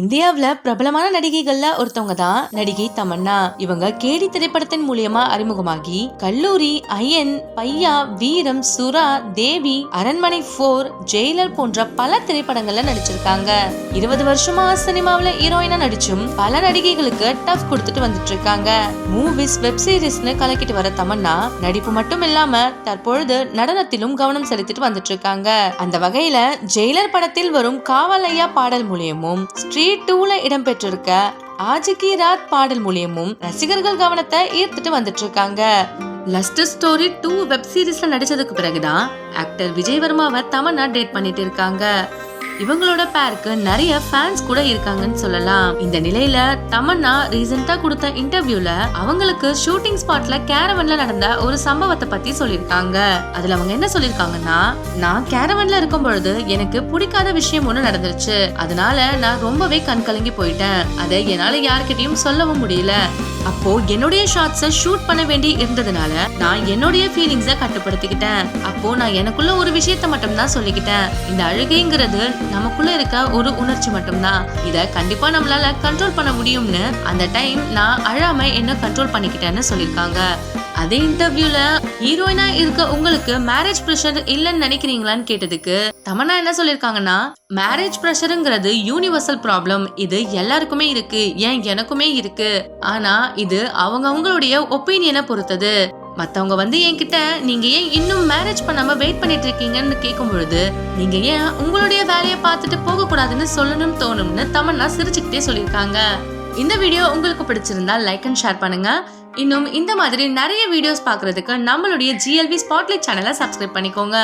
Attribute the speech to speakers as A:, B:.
A: இந்தியாவில பிரபலமான நடிகைகள்ல ஒருத்தவங்க தான் நடிகை தமன்னா. இவங்க கேடி திரைப்படத்தின் மூலியமா அறிமுகமாகி கல்லூரி ஐயன் பையா வீரம் சுறா தேவி அரண்மனை போர் ஜெயிலர் போன்ற பல திரைப்படங்கள்ல நடிச்சிருக்காங்க. இருபது வருஷமா சினிமாவில ஹீரோயினா நடிச்சும் பல நடிகைகளுக்கு டஃப் கொடுத்துட்டு வந்துட்டு இருக்காங்க மூவிஸ் வெப் சீரிஸ்னு கலக்கிட்டு வர தமன்னா நடிப்பு மட்டும் இல்லாம தற்பொழுது நடனத்திலும் கவனம் செலுத்திட்டு வந்துட்டு இருக்காங்க அந்த வகையில ஜெயிலர் படத்தில் வரும் காவலையா பாடல் மூலியமும் ஸ்ரீ டே டூல இடம்பெற்றிருக்க ஆஜிகி ராத் பாடல் மூலியமும் ரசிகர்கள் கவனத்தை ஈர்த்துட்டு வந்துட்டு இருக்காங்க லஸ்ட் ஸ்டோரி டூ வெப் சீரிஸ்ல நடிச்சதுக்கு பிறகுதான் ஆக்டர் விஜய் வர்மாவை தமன்னா டேட் பண்ணிட்டு இருக்காங்க. இவங்களோட பேருக்கு நிறைய ஃபேன்ஸ் கூட இருக்காங்கன்னு சொல்லலாம். இந்த நிலையில தமன்னா ரீசெண்டா கொடுத்த இன்டர்வியூல அவங்களுக்கு ஷூட்டிங் ஸ்பாட்ல கேரவன்ல நடந்த ஒரு சம்பவத்தை பத்தி சொல்லியிருக்காங்க. அதுல அவங்க என்ன சொல்லிருக்காங்கன்னா நான் கேரவன்ல இருக்கும் பொழுது எனக்கு பிடிக்காத விஷயம் ஒண்ணு நடந்துருச்சு. அதனால நான் ரொம்பவே கண் கலங்கி போயிட்டேன். அதை என்னால யார்கிட்டயும் சொல்லவும் முடியல. அப்போ என்னுடைய ஷார்ட்ஸை ஷூட் பண்ண வேண்டி இருந்ததுனால நான் என்னுடைய ஃபீலிங்ஸ கட்டுப்படுத்திக்கிட்டேன். அப்போ நான் எனக்குள்ள ஒரு விஷயத்த மட்டும் தான் சொல்லிக்கிட்டேன். இந்த அழுகைங்கிறது நமக்குள்ள இருக்க ஒரு உணர்ச்சி மட்டும்தான். இத கண்டிப்பா நம்மளால கண்ட்ரோல் பண்ண முடியும்னு அந்த டைம் நான் அழாம என்ன கண்ட்ரோல் பண்ணிக்கிட்டேன்னு சொல்லியிருக்காங்க அதே இன்டர்வியூல ஹீரோயினா இருக்க உங்களுக்கு மேரேஜ் ப்ரெஷர் இல்லைன்னு நினைக்கிறீங்களான்னு கேட்டதுக்கு தமன்னா என்ன சொல்லிருக்காங்கன்னா மேரேஜ் ப்ரெஷருங்கிறது யூனிவர்சல் ப்ராப்ளம் இது எல்லாருக்குமே இருக்கு. ஏன் எனக்குமே இருக்கு? ஆனா இது அவங்க அவங்களுடைய ஒப்பீனியனை பொறுத்தது. மற்றவங்க வந்து என்கிட்ட நீங்கள் ஏன் இன்னும் மேரேஜ் பண்ணாமல் வெயிட் பண்ணிட்டு இருக்கீங்கன்னு கேட்கும் பொழுது நீங்கள் ஏன் உங்களுடைய வேலையை பார்த்துட்டு போகக்கூடாதுன்னு சொல்லணும் தோணும்னு தமன்னா சிரிச்சுக்கிட்டே சொல்லியிருக்காங்க. இந்த வீடியோ உங்களுக்கு பிடிச்சிருந்தா லைக் அண்ட் ஷேர் பண்ணுங்க. இன்னும் இந்த மாதிரி நிறைய வீடியோஸ் பார்க்கறதுக்கு நம்மளுடைய ஜிஎல்வி ஸ்பாட்லைட் சேனலை சப்ஸ்கிரைப் பண்ணிக்கோங்க.